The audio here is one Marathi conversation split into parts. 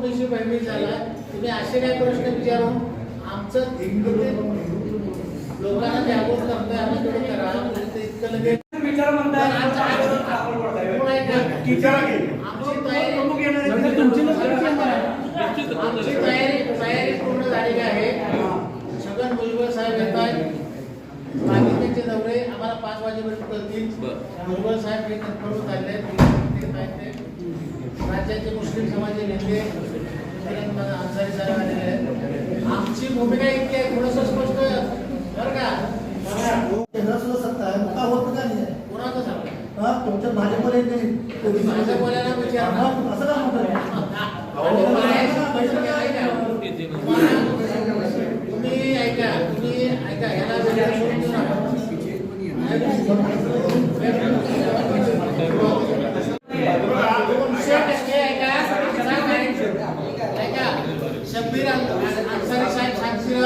प्रश्नावर ओबीसी झाला. तुम्ही असे काय प्रश्न विचारून आमचं लोकांना जागृत करताय आम्ही करा. म्हणजे इतकं लगेच विचार म्हणताय आमची तयारी तयारी पूर्ण झालेली आहे. छगन भुजबळ साहेब येत आहेत बाकी त्यांचे दौरे आम्हाला पाच वाजेपर्यंत करतील भुजबळ साहेब हे तत्पर होत आले राज्याचे मुस्लिम समाजाचे नेते परत माझा अन्सारी साहेब आलेले आहेत आमची भूमिका इतकी आहे थोडंसं स्पष्ट बरं का? सुद्धा सत्ता आहे होत का नाही आहे? कोणाचं सांगा? तुमच्या भाजपला येत नाही. बोलायला विचार हा, असं का म्हणताय? आणि बाहेर बैठक ऐका. तुम्हाला- तुम्ही ऐका तुम्ही ऐका ह्याला विचार सोडून देऊ नका. दोनशे टक्के ऐका ऐका शब्बीर अन्सारी साहेब सांगतील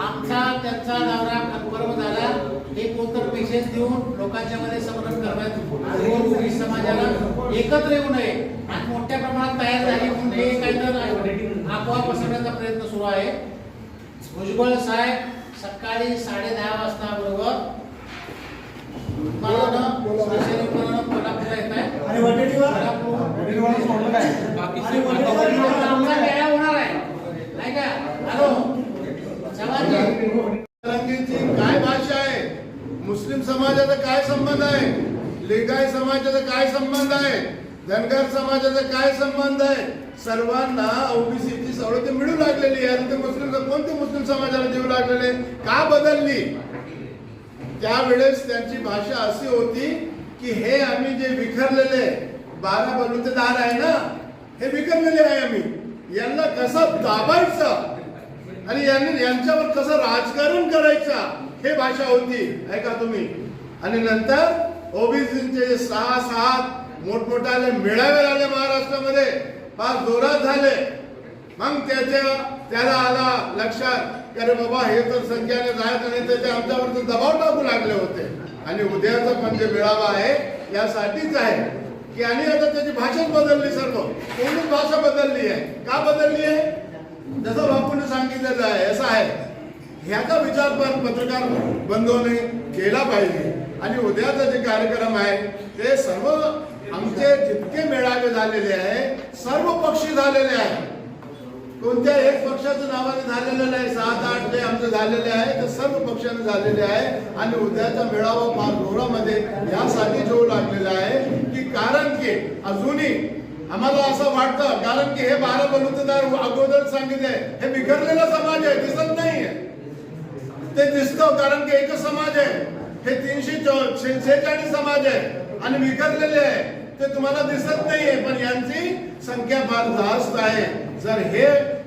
आमचा त्यांचा दौरा कन्फर्म झाला. हे कोणतर पेशेंट देऊन लोकांच्या मध्ये समरण करण्यात समाजाला एकत्र येऊ नये आणि मोठ्या प्रमाणात तयार झाली म्हणून हे काहीतरी अफवा पसरण्याचा प्रयत्न सुरू आहे. भुजबळ साहेब सकाळी साडे दहा वाजता बरोबर कोल्हापूरला येत आहे आणि वटेडीवर वडीलवाडा सोडलं काय? आणि वटेडीवर आमचा मेळा होणार आहे नाही का हॅलो चव्हाणजी जरांगेची काय भाषा आहे मुस्लिम समाजाचा काय संबंध आहे लिंगाय समाजाचा काय संबंध आहे? धनगर समाजाचा काय संबंध आहे? सर्वांना ओबीसीची सवलत मिळू लागलेली आहे. ते मुस्लिम कोणते मुस्लिम समाजाला देऊ लागलेले का बदलली? त्यावेळेस त्यांची भाषा अशी होती की हे आम्ही जे विखरलेले बारा बलूचे दार आहे ना हे विखरलेले आहे आम्ही. यांना कसं दाबायचं? आणि यांनी यांच्यावर कसं राजकारण करायचं? हे भाषा होती. ऐका तुम्ही. आणि नंतर ओबीसीचे सहा सात मोठमोठाले मेळावे झाले महाराष्ट्रामध्ये फार जोरात झाले. मग त्याच्या त्याला आला लक्षात की अरे बाबा हे तर संख्याने जायचं नाही त्याच्या आमच्यावरती दबाव टाकू लागले होते. आणि उद्याचा पण जे मेळावा आहे यासाठीच आहे. की आणि आता त्याची भाषाच बदलली सर्व. कोणीच भाषा बदलली आहे. का बदलली आहे? जसं बापूने सांगितलेलं आहे असं आहे. ह्याचा विचार पण पत्रकार बंधूने केला पाहिजे. आणि उद्याचा जे कार्यक्रम आहे ते सर्व आमचे जितके मेळावे झालेले आहे सर्व पक्षी झालेले आहे कोणत्या एक पक्षाचं नावाने झालेलं नाही सात आठ जे आमचे झालेले आहे ते सर्व पक्षाने झालेले आहे. आणि उद्याचा मेळावा फार जोरामध्ये यासाठी जो लागलेला आहे की कारण की अजूनही आम्हाला असं वाटतं कारण की हे बारा बलुतेदार अगोदर सांगितले हे बिघडलेला समाज आहे दिसत नाहीये. ते दिसतं कारण की एकच समाज आहे. हे तीनशे शेहेचाळीस समाज आहे आणि विखरलेले आहे. ते तुम्हाला दिसत नाहीये पण यांची संख्या फार जास्त आहे. जर हे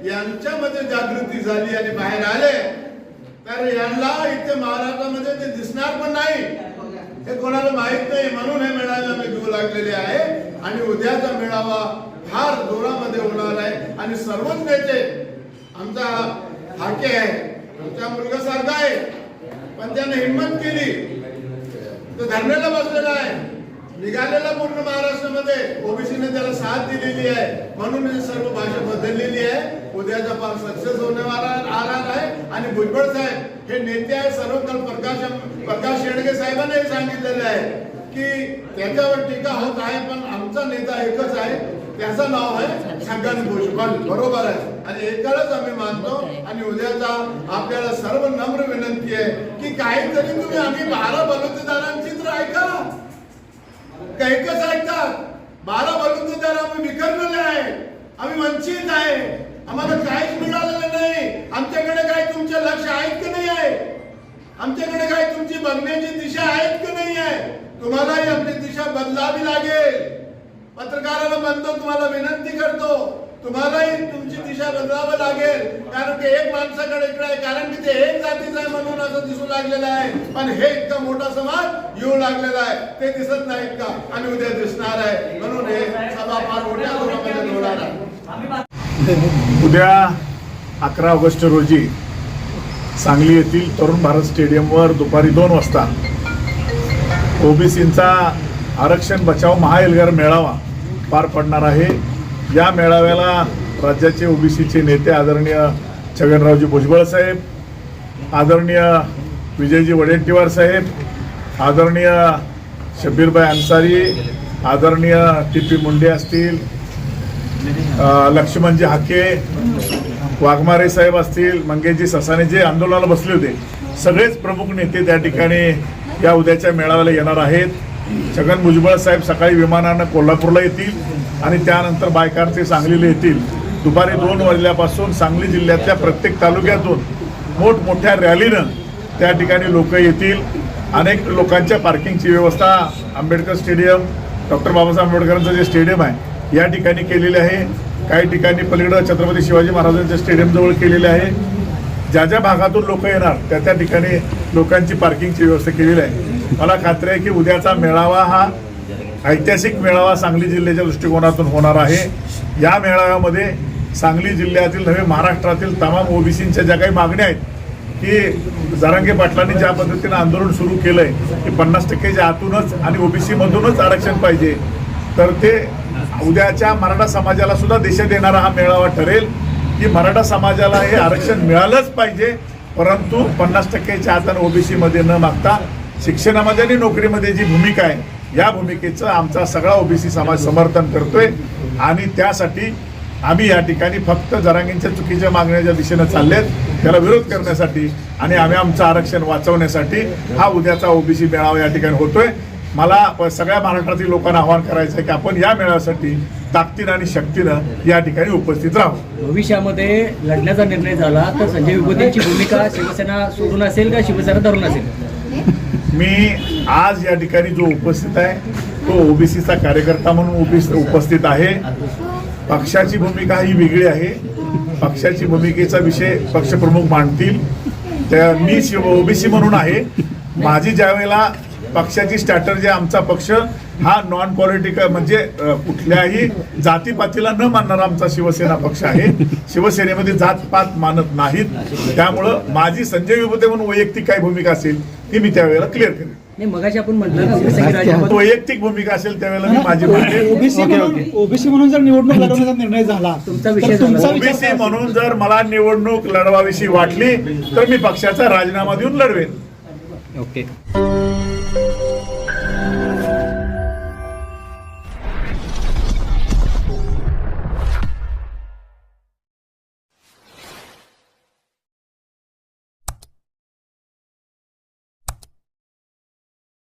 यांच्यामध्ये जागृती झाली आणि बाहेर आले तर यांना इथे महाराष्ट्रामध्ये ते दिसणार पण नाही. हे कोणाला माहीत नाही म्हणून हे मेळावे मी घेऊ लागलेले आहे. आणि उद्याचा मेळावा फार जोरामध्ये होणार आहे. आणि सर्वच नेते आमचा हाके आहे. आमचा मुलगा सारखा आहे. पण त्याने हिंमत केली. तो धरण्याला बसलेला आहे. निघालेला पूर्ण महाराष्ट्रामध्ये. ओबीसीने त्याला साथ दिलेली आहे. म्हणून ही सर्व भाषा बदललेली आहे. उद्याचा पार सक्सेस होण्यावाला आला आहे. आणि भुजबळ साहेब हे नेते आहे सर्व प्रकाश प्रकाश शेडगे साहेबांनी हे सांगितलेलं आहे की त्याच्यावर टीका होत आहे पण आमचा नेता एकच आहे. त्याचं नाव आहे छगन भुजबळ. बरोबर आहे. आणि एकालाच आम्ही मानतो आणि उद्याचा आपल्याला सर्व नम्र विनंती आहे की काहीतरी तुम्ही आम्ही बारा बलुतेदारांची तर ऐका. एकच ऐकतात. बारा बलुतेदार आम्ही विखरलेले आहे आम्ही वंचित आहे. आम्हाला काहीच मिळालेलं नाही. आमच्याकडे काही तुमचे लक्ष आहेत की नाही आहे? आमच्याकडे काही तुमची बघण्याची दिशा आहेत की नाही आहे? तुम्हालाही आपली दिशा बदलावी लागेल. पत्रकाराला म्हणतो तुम्हाला विनंती करतो तुम्हालाही तुमची दिशा बदलावं लागेल कारण की एक माणसाकडे इकडे आहे कारण की ते एक जातीचं आहे म्हणून असं दिसू लागलेलं आहे. पण हे इतका मोठा समाज येऊ लागलेला आहे. ते दिसत नाहीत का? आणि उद्या दिसणार आहे. म्हणून हे सभा फार मोठ्या लोकांमध्ये होणार आहे. उद्या अकरा ऑगस्ट रोजी सांगली येथील तरुण भारत स्टेडियमवर दुपारी दोन वाजता ओबीसींचा आरक्षण बचाव महाएल्गार मेळावा पार पडणार आहे. या मेळाव्याला राज्याचे ओबीसीचे नेते आदरणीय छगनरावजी भुजबळ साहेब आदरणीय विजयजी वडेट्टीवार साहेब आदरणीय शब्बीरबाई अन्सारी आदरणीय टी पी मुंडे असतील लक्ष्मणजी हाके वाघमारे साहेब असतील मंगेशजी ससाने जे आंदोलनाला बसले होते सगळेच प्रमुख नेते त्या ठिकाणी या उद्याच्या मेळाव्याला येणार आहेत. छगन भुजबळ साहेब सकाळी विमानानं कोल्हापूरला येतील आणि त्यानंतर बायकारचे सांगलीला येतील. दुपारी दोन वाजल्यापासून सांगली जिल्ह्यातल्या प्रत्येक तालुक्यातून मोठमोठ्या रॅलीनं त्या ठिकाणी लोक येतील. अनेक लोकांच्या पार्किंगची व्यवस्था आंबेडकर स्टेडियम डॉक्टर बाबासाहेब आंबेडकरांचं जे स्टेडियम आहे या ठिकाणी केलेले आहे. काही ठिकाणी पलीकडं छत्रपती शिवाजी महाराजांच्या स्टेडियमजवळ केलेले आहे. ज्या ज्या भागातून लोक येणार त्या त्या ठिकाणी लोकांची पार्किंगची व्यवस्था केलेली आहे. मला खात्री आहे की उद्याचा मेळावा हा ऐतिहासिक मेळावा सांगली जिल्ह्याच्या दृष्टिकोनातून होणार आहे. या मेळाव्यामध्ये सांगली जिल्ह्यातील नव्हे महाराष्ट्रातील तमाम ओबीसींच्या ज्या काही मागण्या आहेत की जरांगे पाटलांनी ज्या पद्धतीनं आंदोलन सुरू केलंय की पन्नास टक्केच्या आतूनच आणि ओबीसीमधूनच आरक्षण पाहिजे तर ते उद्याच्या मराठा समाजाला सुद्धा दिशा येणारा हा मेळावा ठरेल. की मराठा समाजाला हे आरक्षण मिळालंच पाहिजे. परंतु पन्नास टक्केच्या आतानं ओबीसीमध्ये न मागता शिक्षणामध्ये आणि नोकरीमध्ये जी भूमिका आहे या भूमिकेचं आमचा सगळा ओबीसी समाज समर्थन करतोय. आणि त्यासाठी आम्ही या ठिकाणी फक्त जरांगींच्या चुकीच्या मागण्याच्या दिशेनं चाललेत त्याला विरोध करण्यासाठी आणि आम्ही आमचं आरक्षण वाचवण्यासाठी हा उद्याचा ओबीसी मेळावा या ठिकाणी होतोय. मला प- सगळ्या महाराष्ट्रातील लोकांना आवाहन करायचं आहे की आपण या मेळाव्यासाठी ताकदीनं आणि शक्तीनं या ठिकाणी उपस्थित राहू. भविष्यामध्ये लढण्याचा निर्णय झाला तर संजय विभूतींची भूमिका शिवसेना सोडून असेल का शिवसेना धरून असेल? मी आज या ठिकाणी जो उपस्थित आहे तो ओबीसीचा कार्यकर्ता म्हणून उपस्थित आहे. पक्षाची भूमिका ही वेगळी आहे. पक्षाची भूमिकेचा विषय पक्षप्रमुख मांडतील. त्या मी ओबीसी म्हणून आहे. माझी ज्या वेळेला पक्षाची स्ट्रॅटर्जी आमचा पक्ष हा नॉन पॉलिटिकल म्हणजे कुठल्याही जातीपातीला न मानणारा आमचा शिवसेना पक्ष आहे. शिवसेनेमध्ये जातपात मानत नाहीत. त्यामुळं माझी संजय विभूते म्हणून वैयक्तिक काय भूमिका असेल ती मी त्यावेळेला क्लिअर करेन. नाही मगाशी आपण म्हटलं ना उल्लेखनीय राजीनामा- वैयक्तिक भूमिका असेल त्यावेळेला मी माझी ओबीसी म्हणून ओबीसी म्हणून जर निवडणूक लढवण्याचा निर्णय झाला तुमचा विषय ओबीसी? म्हणून जर मला निवडणूक लढवाविषयी वाटली तर मी पक्षाचा राजीनामा देऊन लढवेन. ओके.